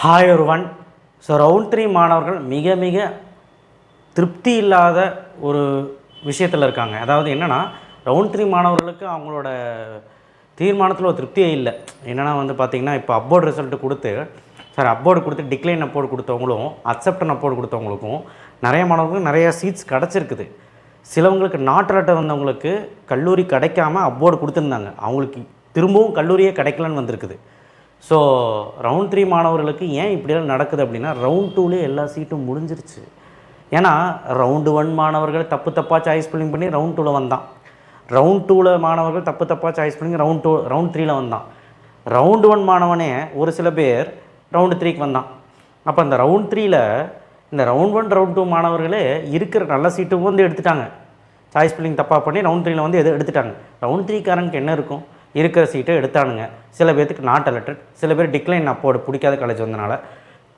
Hi ஒருவன் so round three மாணவர்கள் மிக மிக திருப்தி இல்லாத ஒரு விஷயத்தில் இருக்காங்க. அதாவது என்னென்னா ரவுண்ட் த்ரீ மாணவர்களுக்கு அவங்களோட தீர்மானத்தில் ஒரு திருப்தியே இல்லை. என்னென்னா வந்து பார்த்திங்கன்னா இப்போ அப்போர்டு ரிசல்ட்டு கொடுத்து சார் அப்போர்டு கொடுத்து டிக்ளைன் அப்போர்டு கொடுத்தவங்களும் அக்செப்டன் அப்போர்டு கொடுத்தவங்களுக்கும் நிறைய மாணவர்களுக்கு நிறைய சீட்ஸ் கிடச்சிருக்குது. சிலவங்களுக்கு நாட்டு வந்தவங்களுக்கு கல்லூரி கிடைக்காம அப்போர்டு கொடுத்துருந்தாங்க. அவங்களுக்கு திரும்பவும் கல்லூரியே கிடைக்கலன்னு வந்திருக்குது. ஸோ ரவுண்ட் த்ரீ மாணவர்களுக்கு ஏன் இப்படியெல்லாம் நடக்குது அப்படின்னா ரவுண்ட் டூலேயே எல்லா சீட்டும் முடிஞ்சிருச்சு. ஏன்னா ரவுண்டு ஒன் மாணவர்கள் தப்பு தப்பாக சாய்ஸ் ஃபில்லிங் பண்ணி ரவுண்ட் டூவில் வந்தான். ரவுண்ட் டூவில் மாணவர்கள் தப்பு தப்பாக சாய்ஸ் பண்ணி ரவுண்ட் டூ ரவுண்ட் த்ரீயில் வந்தான். ரவுண்டு ஒன் மாணவனே ஒரு சில பேர் ரவுண்டு த்ரீக்கு வந்தான். அப்போ அந்த ரவுண்ட் த்ரீயில் இந்த ரவுண்ட் ஒன் ரவுண்ட் டூ மாணவர்களே இருக்கிற நல்ல சீட்டும் வந்து எடுத்துட்டாங்க. சாய்ஸ் பில்லிங் தப்பாக பண்ணி ரவுண்ட் த்ரீயில் வந்து எது எடுத்துட்டாங்க? ரவுண்ட் த்ரீக்காரனுக்கு என்ன இருக்கும்? இருக்கிற சீட்டை எடுத்தானுங்க. சில பேர்த்துக்கு நாட் அலர்டட் சில பேர் டிக்ளைன் அப்போடு பிடிக்காத காலேஜ் வந்தனால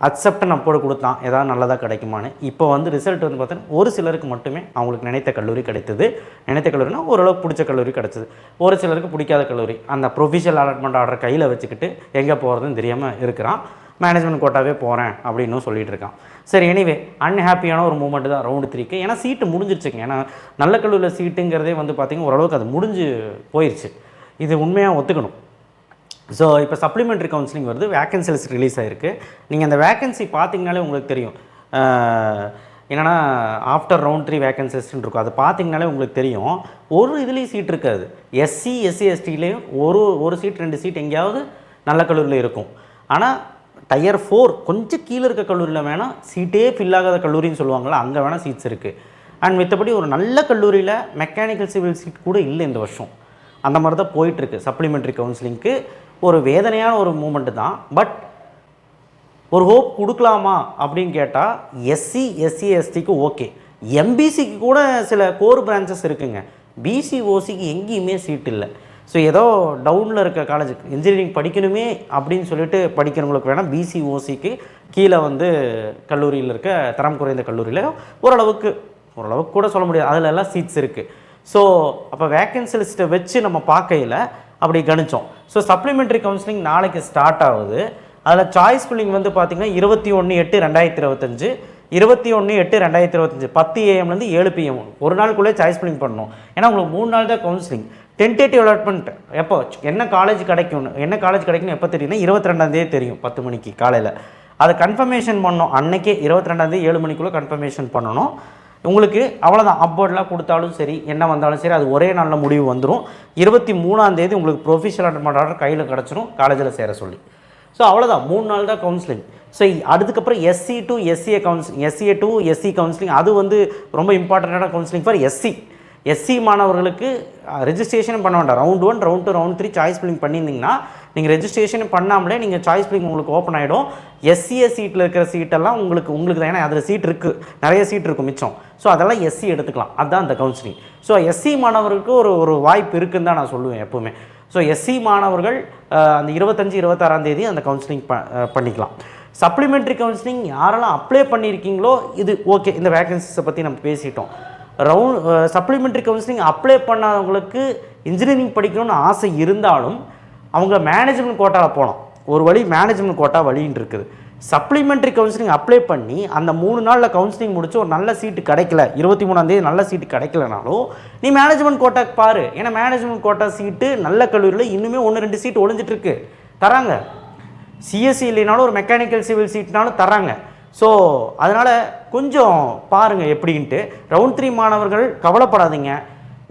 அக்செப்டன் அப்போடு கொடுத்தான். ஏதாவது நல்லதாக கிடைக்குமான்னு. இப்போ வந்து ரிசல்ட் வந்து பார்த்தீங்கன்னா ஒரு சிலருக்கு மட்டுமே அவங்களுக்கு நினைத்த கல்லூரி கிடைத்தது. நினைத்த கல்லூரினா ஓரளவுக்கு பிடிச்ச கல்லூரி கிடைச்சது. ஒரு சிலருக்கு பிடிக்காத கல்லூரி. அந்த ப்ரொஃபிஷியல் அலாட்மெண்ட் ஆர்டர் கையில் வச்சுக்கிட்டு எங்கே போகிறதுன்னு தெரியாமல் இருக்கிறான். மேனேஜ்மெண்ட் கோட்டாவே போகிறேன் அப்படின்னு சொல்லிட்டு இருக்கான். சரி எனிவே அன்ஹாப்பியான ஒரு மூமெண்ட் தான் ரவுண்டு த்ரீக்கு ஏன்னா சீட்டு முடிஞ்சிருச்சுங்க. ஏன்னா நல்ல கல்லூரியில் சீட்டுங்கிறதே வந்து பார்த்திங்கன்னா ஓரளவுக்கு அது முடிஞ்சு போயிடுச்சு இது உண்மையாக ஒத்துக்கணும். ஸோ இப்போ சப்ளிமெண்ட்ரி கவுன்சிலிங் வருது வேக்கன்சி லிஸ்ட் ரிலீஸ் ஆகிருக்கு நீங்கள் அந்த வேக்கன்சி பார்த்தீங்கனாலே உங்களுக்கு தெரியும். என்னென்னா ஆஃப்டர் ரவுண்ட் த்ரீ வேக்கன்சிஸ்ன்னு இருக்கும் அதை பார்த்தீங்கனாலே உங்களுக்கு தெரியும். ஒரு இதுலேயும் சீட் இருக்காது. எஸ்சி எஸ்சி எஸ்டிலேயும் ஒரு ஒரு சீட் ரெண்டு சீட் எங்கேயாவது நல்ல கல்லூரியில் இருக்கும். ஆனால் டயர் ஃபோர் கொஞ்சம் கீழே இருக்க கல்லூரியில் வேணால் சீட்டே ஃபில் ஆகாத கல்லூரின்னு சொல்லுவாங்களா அங்கே வேணால் சீட்ஸ் இருக்குது அண்ட் மித்தபடி ஒரு நல்ல கல்லூரியில் மெக்கானிக்கல் சிவில் சீட் கூட இல்லை இந்த வருஷம். அந்த மாதிரி தான் போயிட்டுருக்கு. சப்ளிமெண்ட்ரி கவுன்சிலிங்க்கு ஒரு வேதனையான ஒரு மூமெண்ட்டு தான். பட் ஒரு ஹோப் கொடுக்கலாமா அப்படின்னு கேட்டால் எஸ்சி எஸ்சி எஸ்டிக்கு ஓகே எம்பிசிக்கு கூட சில கோர் பிரான்ச்சஸ் இருக்குங்க. பிசி ஓசிக்கு எங்கேயுமே சீட் இல்லை. ஸோ ஏதோ டவுனில் இருக்க காலேஜ் இன்ஜினியரிங் படிக்கணுமே அப்படின்னு சொல்லிட்டு படிக்கிறவங்களுக்கு வேணால் பிசி ஓசிக்கு கீழே வந்து கல்லூரியில் இருக்க தரம் குறைந்த கல்லூரியில் ஓரளவுக்கு ஓரளவுக்கு கூட சொல்ல முடியாது. அதில் எல்லாம் சீட்ஸ் இருக்குது ஸோ அப்போ வேக்கன்சி லிஸ்ட்டை வச்சு நம்ம பார்க்கையில் அப்படி கணிச்சோம். ஸோ சப்ளிமெண்ட்ரி கவுன்சிலிங் நாளைக்கு ஸ்டார்ட் ஆகுது. அதில் சாய்ஸ் ஃபில்லிங் வந்து பார்த்திங்கன்னா இருபத்தி ஒன்று எட்டு ரெண்டாயிரத்தி இருபத்தஞ்சு இருபத்தி ஒன்று எட்டு ரெண்டாயிரத்தி இருபத்தஞ்சு பத்து ஏஎம்லேருந்து ஏழு பிஎம் ஒரு நாளுக்குள்ளே சாய்ஸ் ஃபில்லிங் பண்ணணும். ஏன்னா உங்களுக்கு மூணு நாள் தான் கவுன்சிலிங் டென்டேட்டிவ் அலாட்மெண்ட் எப்போ? என்ன காலேஜ் கிடைக்கும்னு என்ன காலேஜ் கிடைக்கும்னு எப்போ தெரியும்னா இருபத்தி ரெண்டாந்தேதி தெரியும் பத்து மணிக்கு காலையில். அதை கன்ஃபர்மேஷன் பண்ணோம் அன்றைக்கே இருபத்தி ரெண்டாந்தேதி ஏழு மணிக்குள்ளே கன்ஃபர்மேஷன் பண்ணணும். உங்களுக்கு அவ்வளோதான் அப்போர்டெலாம் கொடுத்தாலும் சரி என்ன வந்தாலும் சரி அது ஒரே நாளில் முடிவு வந்துடும் இருபத்தி மூணாந்தேதி உங்களுக்கு ப்ரொஃபஷனல் அட்மெண்ட் ஆர்டர் கையில் கிடச்சிரும். காலேஜில் சேர சொல்லி. ஸோ அவ்வளோதான் மூணு நாள் தான் கவுன்சிலிங் ஸோ அதுக்கப்புறம் SC to SCA counselling SCA to SC counselling அது வந்து ரொம்ப இம்பார்ட்டண்ட்டான கவுன்சிலிங் ஃபார் எஸ்சி எஸ்சி மாணவர்களுக்கு ரெஜிஸ்ட்ரேஷன் பண்ண வேண்டாம். Round one round two round three choice filling பண்ணியிருந்தீங்கன்னா நீங்கள் ரெஜிஸ்ட்ரேஷன் பண்ணாமலே நீங்கள் சாய்ஸ் ஃபில்லிங் உங்களுக்கு ஓப்பன் ஆகிடும் எஸ்சிஎஸ் சீட்டில் இருக்கிற சீட்டெல்லாம் உங்களுக்கு உங்களுக்கு தான். ஏன்னா அதில் சீட் இருக்குது நிறைய சீட் இருக்கும் மிச்சம். ஸோ அதெல்லாம் எஸ்சி எடுத்துக்கலாம். அதுதான் அந்த கவுன்சிலிங் ஸோ எஸ்சி மாணவர்களுக்கு ஒரு ஒரு வாய்ப்பு இருக்குன்னு தான் நான் சொல்லுவேன் எப்போவுமே. ஸோ எஸ்சி மாணவர்கள் அந்த இருபத்தஞ்சி இருபத்தாறாம் தேதி அந்த கவுன்சிலிங் ப பண்ணிக்கலாம். சப்ளிமெண்ட்ரி கவுன்சிலிங் யாரெல்லாம் அப்ளை பண்ணியிருக்கீங்களோ இது ஓகே இந்த வேகன்சிஸை பற்றி நம்ம பேசிட்டோம். ரவுண்ட் சப்ளிமெண்ட்ரி கவுன்சிலிங் அப்ளை பண்ணாதவங்களுக்கு இன்ஜினியரிங் படிக்கணும்னு ஆசை இருந்தாலும் அவங்க மேனேஜ்மெண்ட் கோட்டாவில் போகலாம் ஒரு வழி மேனேஜ்மெண்ட் கோட்டா வழின்னு இருக்குது. சப்ளிமெண்ட்ரி கவுன்சிலிங் அப்ளை பண்ணி அந்த மூணு நாளில் கவுன்சிலிங் முடிச்சு ஒரு நல்ல சீட்டு கிடைக்கல. இருபத்தி மூணாந்தேதி நல்ல சீட்டு கிடைக்கலனாலும் நீ மேனேஜ்மெண்ட் கோட்டாக்கு பாரு. ஏன்னா மேனேஜ்மெண்ட் கோட்டா சீட்டு நல்ல கல்லூரியில் இன்னுமே ஒன்று ரெண்டு சீட்டு ஒளிஞ்சிட்டு இருக்கு. தராங்க. சிஎஸ்சி இல்லைனாலும் ஒரு மெக்கானிக்கல் சிவில் சீட்னாலும் தராங்க. ஸோ அதனால் கொஞ்சம் பாருங்கள் எப்படின்ட்டு. ரவுண்ட் த்ரீ மாணவர்கள் கவலைப்படாதீங்க.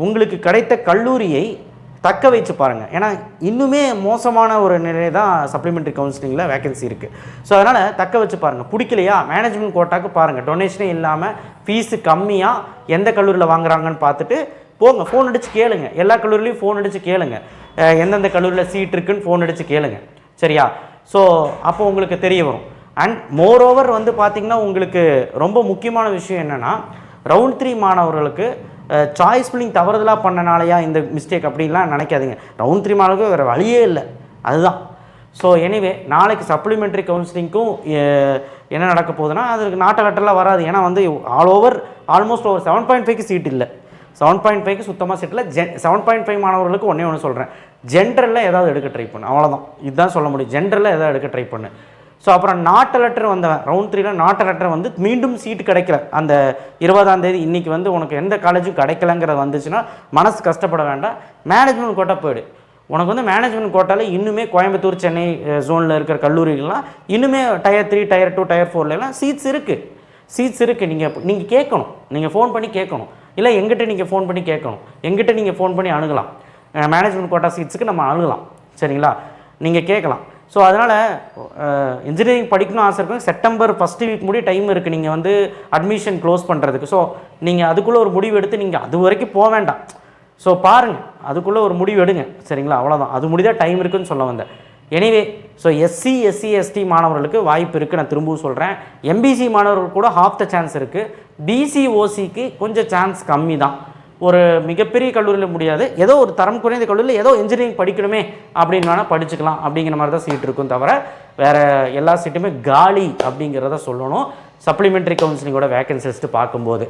உங்களுக்கு கிடைத்த கல்லூரியை தக்க வச்சு பாருங்கள் ஏன்னா இன்னுமே மோசமான ஒரு நிலை தான் சப்ளிமெண்ட்ரி கவுன்சிலிங்கில் வேகன்சி இருக்குது ஸோ அதனால் தக்க வச்சு பாருங்கள் பிடிக்கலையா? மேனேஜ்மெண்ட் கோட்டாக்கு பாருங்கள் டொனேஷனே இல்லாமல் ஃபீஸு கம்மியாக எந்த கல்லூரியில் வாங்குறாங்கன்னு பார்த்துட்டு போங்க. ஃபோன் அடித்து கேளுங்க. எல்லா கல்லூரிலையும் ஃபோன் அடித்து கேளுங்க. எந்தெந்த கல்லூரியில் சீட் இருக்குன்னு ஃபோன் அடித்து கேளுங்க. சரியா? ஸோ அப்போ உங்களுக்கு தெரிய வரும். அண்ட் மோரோவர் வந்து பார்த்திங்கன்னா உங்களுக்கு ரொம்ப முக்கியமான விஷயம் என்னென்னா ரவுண்ட் த்ரீ மாணவர்களுக்கு சாய்ஸ் பில்லிங் தவறுதலாக பண்ணனாலையா இந்த மிஸ்டேக் அப்படின்லாம் நினைக்காதீங்க. ரவுண்ட் த்ரீ மாணவர்களுக்கு வேறு வழியே இல்லை. அதுதான். ஸோ எனிவே நாளைக்கு சப்ளிமெண்ட்ரி கவுன்சிலிங்க்கும் என்ன நடக்க போகுதுன்னா அதுக்கு நாட்டகட்டெல்லாம் வராது. ஏன்னா வந்து all over almost over seven point ஃபைவ்க்கு சீட் இல்லை. செவன் பாயிண்ட் ஃபைவ்க்கு சுத்தமாக சீட் இல்லை. ஜென் செவன் பாயிண்ட் ஃபைவ் மாணவர்களுக்கு ஒன்றே ஒன்று சொல்கிறேன் ஜென்ரலில் ஏதாவது எடுக்க ட்ரை பண்ணு. அவ்வளோதான் இதுதான் சொல்ல முடியும். ஜென்ரலில் ஏதாவது எடுக்க ட்ரை பண்ணு. ஸோ அப்புறம் நாட்டு லெட்டர் வந்தவன். ரவுண்ட் த்ரீல நாட்டு லெட்டர் வந்து மீண்டும் சீட்டு கிடைக்கல. அந்த இருபதாம் தேதி இன்றைக்கி வந்து உனக்கு எந்த காலேஜும் கிடைக்கலங்கிறது வந்துச்சுன்னா மனசு கஷ்டப்பட வேண்டாம். மேனேஜ்மெண்ட் கோட்டா போயிடு. உனக்கு வந்து மேனேஜ்மெண்ட் கோட்டாவில் இன்னுமே கோயம்புத்தூர் சென்னை ஜோனில் இருக்கிற கல்லூரிகள்லாம் இன்னுமே tier three tier two tier ஃபோர்லலாம் seats இருக்குது சீட்ஸ் இருக்குது நீங்கள் நீங்கள் கேட்கணும். நீங்கள் ஃபோன் பண்ணி கேட்கணும். இல்லை எங்கிட்ட நீங்கள் ஃபோன் பண்ணி கேட்கணும். எங்கிட்ட நீங்கள் ஃபோன் பண்ணி அணுகலாம். மேனேஜ்மெண்ட் கோட்டா சீட்ஸுக்கு நம்ம அணுகலாம். சரிங்களா? நீங்கள் கேட்கலாம். ஸோ அதனால் இன்ஜினியரிங் படிக்கணும் ஆசை இருக்கும் செப்டம்பர் ஃபஸ்ட்டு வீக் முடி டைம் இருக்குது நீங்கள் வந்து அட்மிஷன் க்ளோஸ் பண்ணுறதுக்கு ஸோ நீங்கள் அதுக்குள்ளே ஒரு முடிவு எடுத்து நீங்கள் அது வரைக்கும் போக வேண்டாம். ஸோ பாருங்கள் அதுக்குள்ளே ஒரு முடிவு எடுங்க. சரிங்களா? அவ்வளோதான் அது முடிதான் டைம் இருக்குன்னு சொல்ல வந்தேன். Anyway so SC SC ST மாணவர்களுக்கு வாய்ப்பு இருக்குது நான் திரும்பவும் சொல்கிறேன் எம்பிசி மாணவர்கள் கூட ஹாஃப் த சான்ஸ் இருக்குது பிசி ஓசிக்கு கொஞ்சம் சான்ஸ் கம்மி தான் ஒரு மிகப்பெரிய கல்லூரியில் முடியாது. ஏதோ ஒரு தரம் குறைந்த கல்லூரியில் ஏதோ இன்ஜினியரிங் படிக்கணுமே அப்படின்னு வேணால் படிச்சுக்கலாம் அப்படிங்கிற மாதிரி தான் சீட் இருக்கும் தவிர வேறு எல்லா சீட்டுமே காலி அப்படிங்கிறத சொல்லணும். சப்ளிமெண்ட்ரி கவுன்சிலிங்கோட வேகன்சிஸ்ட்டு பார்க்கும்போது.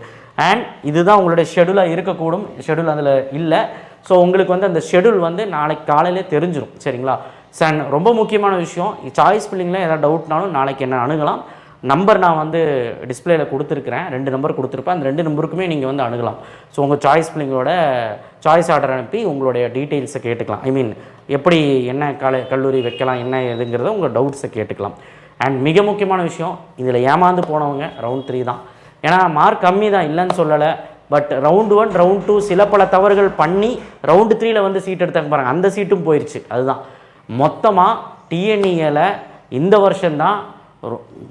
அண்ட் இதுதான் உங்களுடைய ஷெடியூலாக இருக்கக்கூடும். ஷெடியூல் அதில் இல்லை. ஸோ உங்களுக்கு வந்து அந்த ஷெடியூல் வந்து நாளைக்கு காலையிலே தெரிஞ்சிடும் சரிங்களா? சன் ரொம்ப முக்கியமான விஷயம் சாய்ஸ் பில்லிங்கில் ஏதாவது டவுட்னாலும் நாளைக்கு என்ன அணுகலாம். நம்பர் நான் வந்து டிஸ்பிளேல கொடுத்துருக்குறேன். ரெண்டு நம்பர் கொடுத்துருப்பேன். அந்த ரெண்டு நம்பருக்குமே நீங்கள் வந்து அணுகலாம். ஸோ உங்கள் சாய்ஸ் பிள்ளைங்களோட சாய்ஸ் ஆர்டர் அனுப்பி உங்களுடைய டீட்டெயில்ஸை கேட்டுக்கலாம். ஐ மீன் எப்படி என்ன கால கல்லூரி வைக்கலாம் என்ன எதுங்கிறத உங்கள் டவுட்ஸை கேட்டுக்கலாம். அண்ட் மிக முக்கியமான விஷயம் இதில் ஏமாந்து போனவங்க ரவுண்ட் த்ரீ தான். ஏன்னா மார்க் கம்மி தான் இல்லைன்னு சொல்லலை. But round one round two சில பல தவறுகள் பண்ணி ரவுண்டு த்ரீயில் வந்து சீட் எடுத்தாங்க பாருங்கள் அந்த சீட்டும் போயிடுச்சு அதுதான். மொத்தமாக டிஎன்இயில் இந்த வருஷம்தான்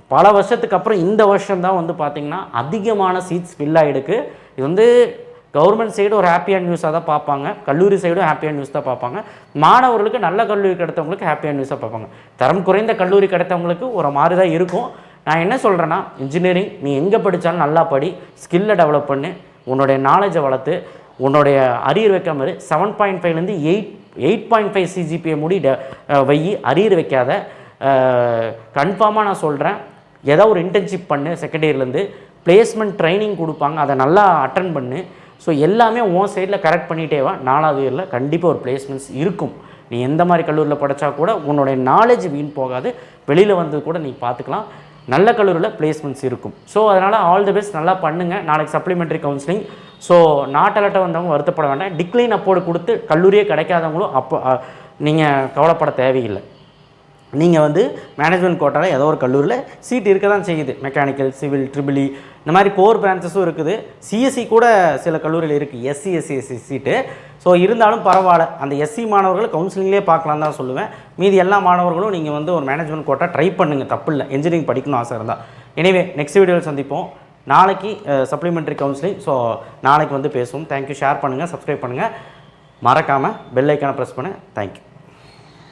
பல வருஷத்துக்கு அப்புறம் இந்த வருஷம்தான் வந்து பார்த்திங்கன்னா அதிகமான சீட்ஸ் ஃபில் ஆகிடுக்கு இது வந்து கவர்மெண்ட் சைடு ஒரு ஹாப்பியான நியூஸாக தான் பார்ப்பாங்க. கல்லூரி சைடும் ஹாப்பியான நியூஸ் தான் பார்ப்பாங்க. மாணவர்களுக்கு நல்ல கல்லூரி கிடைத்தவங்களுக்கு ஹாப்பியான நியூஸாக பார்ப்பாங்க. தரம் குறைந்த கல்லூரி கிடைத்தவங்களுக்கு ஒரு மாதிரி தான் இருக்கும். நான் என்ன சொல்கிறேன்னா இன்ஜினியரிங் நீ எங்கே படித்தாலும் நல்லா படி ஸ்கில்லை டெவலப் பண்ணு உன்னுடைய நாலேஜை வளர்த்து உன்னுடைய அரியர் வைக்காமல் செவன் பாயிண்ட் ஃபைவ்லேருந்து எயிட் எயிட் பாயிண்ட் ஃபைவ் சிஜிபியை மூடி ட- வை அரியர் வைக்காத. கன்ஃபார்மாக நான் சொல்கிறேன் ஏதோ ஒரு இன்டர்ன்ஷிப் பண்ணு செகண்ட் இயர்லேருந்து பிளேஸ்மெண்ட் ட்ரைனிங் கொடுப்பாங்க அதை நல்லா அட்டன் பண்ணு. ஸோ எல்லாமே உன் சைடில் கரெக்ட் பண்ணிகிட்டே வா. நாலாவது இயரில் கண்டிப்பாக ஒரு பிளேஸ்மெண்ட்ஸ் இருக்கும். நீ எந்த மாதிரி கல்லூரியில் படித்தா கூட உன்னுடைய நாலேஜ் வீண் போகாது. வெளியில் வந்தது கூட நீ பார்த்துக்கலாம் நல்ல கல்லூரியில் பிளேஸ்மெண்ட்ஸ் இருக்கும். ஸோ அதனால் ஆல் தி பெஸ்ட் நல்லா பண்ணுங்கள் நாளைக்கு சப்ளிமெண்ட்ரி கவுன்சிலிங் ஸோ நாட்டலட்ட வந்தவங்க வருத்தப்பட வேண்டாம். டிக்ளைன் அப்போடு கொடுத்து கல்லூரியே கிடைக்காதவங்களும் அப்போ நீங்கள் கவலைப்பட தேவையில்லை. நீங்கள் வந்து மேனேஜ்மெண்ட் கோட்டாவில் ஏதோ ஒரு கல்லூரியில் சீட் இருக்க தான் செய்யுது மெக்கானிக்கல் சிவில் ட்ரிபிளி இந்த மாதிரி கோர் பிரான்ச்சஸும் இருக்குது. சிஎஸ்சி கூட சில கல்லூரியில் இருக்குது SC SC SC seat so இருந்தாலும் பரவாயில்ல. அந்த எஸ்சி மாணவர்கள் கவுன்சிலிங்லேயே பார்க்கலாம் தான் சொல்லுவேன். மீதி எல்லா மாணவர்களும் நீங்கள் வந்து ஒரு மேனேஜ்மெண்ட் கோட்டா ட்ரை பண்ணுங்கள் தப்பு இல்லை. இன்ஜினியரிங் படிக்கணும் ஆசை இருந்தால் எனிவே நெக்ஸ்ட் வீடியோவில் சந்திப்போம். நாளைக்கு சப்ளிமெண்ட்ரி கவுன்சிலிங் ஸோ நாளைக்கு வந்து பேசுவோம். தேங்க்யூ ஷேர் பண்ணுங்கள் சப்ஸ்கிரைப் பண்ணுங்கள் மறக்காமல் பெல் ஐக்கானை ப்ரெஸ் பண்ணு. தேங்க்யூ